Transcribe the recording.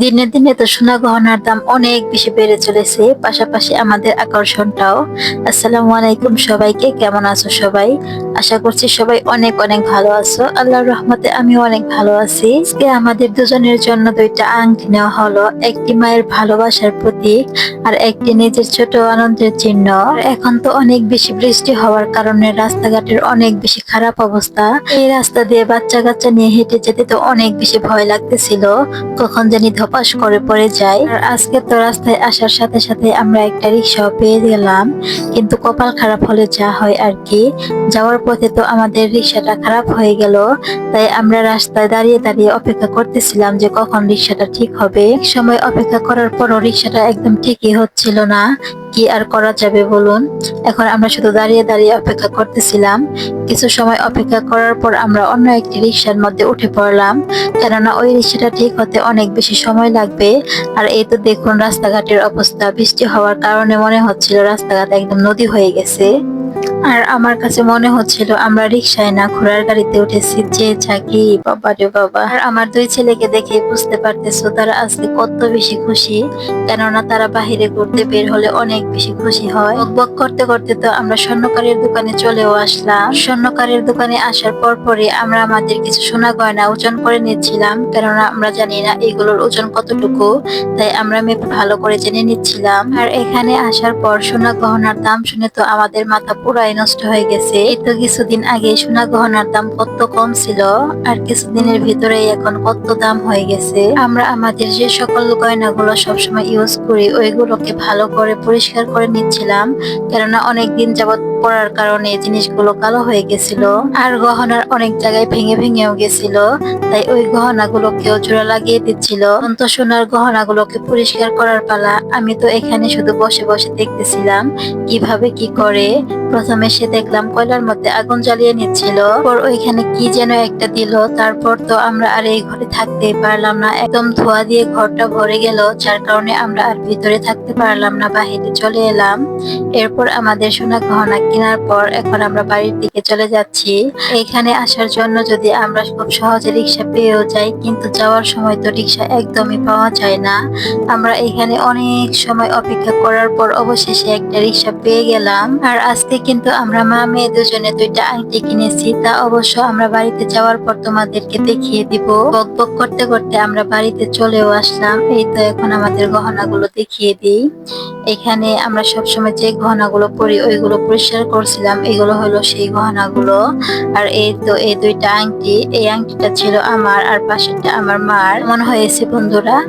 দিনে দিনে তো সোনা গহনার দাম অনেক বেশি বেড়ে চলেছে, পাশাপাশি আমাদের আকর্ষণটাও। আসসালামু আলাইকুম সবাইকে, কেমন আছো সবাই? আশা করছি সবাই অনেক অনেক ভালো আছো। আল্লাহর রহমতে আমি অনেক ভালো আছি। আজকে আমাদের দুজনের জন্য দুইটা আংটি নেওয়া হলো। একটি মায়ের ভালোবাসার প্রতীক আর একটি নিজের ছোট আনন্দের চিহ্ন। এখন তো অনেক বেশি বৃষ্টি হওয়ার কারণে রাস্তাঘাটের অনেক বেশি খারাপ অবস্থা। এই রাস্তা দিয়ে বাচ্চা কাচ্চা নিয়ে হেঁটে যেতে তো অনেক বেশি ভয় লাগতেছিল। কখন জানি ধপাস করে পড়ে যায়। আর আজকে তো রাস্তায় আসার সাথে সাথে আমরা একটা রিক্সাও পেয়ে গেলাম। কিন্তু কপাল খারাপ হলে যা হয় আর কি। যাওয়ার পথে তো আমাদের রিক্সাটা খারাপ হয়ে গেল। তাই আমরা রাস্তায় দাঁড়িয়ে দাঁড়িয়ে অপেক্ষা করতেছিলাম যে কখন রিক্সাটা ঠিক হবে। সময় অপেক্ষা করার পরও রিক্সাটা একদম ঠিকই হচ্ছিল না। কি আর করা যাবে বলুন? এখন আমরা শুধু দাঁড়িয়ে দাঁড়িয়ে অপেক্ষা করতেছিলাম। কিছু সময় অপেক্ষা করার পর আমরা অন্য একটি রিক্সার মধ্যে উঠে পড়লাম। কেননা ওই রিক্সাটা ঠিক হতে অনেক বেশি সময় লাগবে। আর এই তো দেখুন রাস্তাঘাটের অবস্থা। বৃষ্টি হওয়ার কারণে মনে হচ্ছিল রাস্তাঘাট একদম নদী হয়ে গেছে। আর আমার কাছে মনে হচ্ছিল আমরা রিক্সায় না ঘোড়ার গাড়িতে উঠেছি, যে থাকি বাবা রে বাবা। আর আমার দুই ছেলেকে দেখে বুঝতে পারতেছো তারা আজকে কত বেশি খুশি, কেননা তারা বাহিরে ঘুরতে বের হলে অনেক বেশি খুশি হয়। বক করতে করতে তো আমরা স্বর্ণকারের দোকানে চলেও আসলাম। স্বর্ণকারের দোকানে আসার পর পরে আমরা আমাদের কিছু সোনা গয়না ওজন করে নিচ্ছিলাম, কেননা আমরা জানি না এগুলোর ওজন কতটুকু, তাই আমরা মেপে ভালো করে জেনে নিচ্ছিলাম। আর এখানে আসার পর সোনা গহনার দাম শুনে তো আমাদের মাথা পুরাই নষ্ট হয়ে গেছে। তো কিছুদিন আগে সোনা গহনার দাম কত কম ছিল আর কিছুদিনের ভিতরে এখন কত দাম হয়ে গেছে। আমরা আমাদের যে সকল গয়নাগুলো সবসময় ইউজ করি, ওইগুলোকে ভালো করে পরিষ্কার করে নিচ্ছিলাম। কেননা অনেকদিন যাবত পড়ার কারণে জিনিসগুলো কালো হয়ে গেছিল। আর গহনার অনেক জায়গায় ভেঙে ভেঙেও গেছিল। তাই ওই গহনাগুলোকেও জোড়া লাগিয়ে দিচ্ছিল। অন্ত সোনার গহনাগুলোকে পরিষ্কার করার পালা আমি তো এখানে শুধু বসে বসে দেখতেছিলাম, কীভাবে কি করে। প্রথমে সে দেখলাম কয়লার মধ্যে আগুন জ্বালিয়ে নিচ্ছিল। পর ওইখানে কি যেন একটা দিল। তারপর তো আমরা আর এই ঘরে থাকতেই পারলাম না। একদম ধোয়া দিয়ে ঘরটা ভরে গেল, যার কারণে আমরা আর ভিতরে থাকতে পারলাম না, বাহিরে চলে এলাম। এরপর আমাদের সোনা গহনা কেনার পর এখন আমরা বাড়ির দিকে চলে যাচ্ছি। এখানে আসার জন্য যদি আমরা খুব সহজে রিক্সা পেয়েও যাই, কিন্তু যাওয়ার সময় তো রিক্সা একদমই পাওয়া যায় না। আমরা এখানে অনেক সময় অপেক্ষা করার পর অবশেষে একটা রিক্সা পেয়ে গেলাম। আর আজকে কিন্তু আমরা মা, মেয়ে দুজনে দুইটা আংটি কিনেছি। তা অবশ্য আমরা বাড়িতে যাওয়ার পর তোমাদেরকে দেখিয়ে দিব। বক বক করতে করতে আমরা বাড়িতে চলেও আসলাম। এই তো এখন আমাদের গহনাগুলো দেখিয়ে দিই। এখানে আমরা সবসময় যে গহনাগুলো পরি, ওইগুলো পরিষ্কার করছিলাম। এগুলো হলো সেই গহনাগুলো। আর এই তো এই দুইটা আংটি, এই আংটিটা ছিল আমার, আর পাশেরটা আমার মার। মনে হয়েছে বন্ধুরা।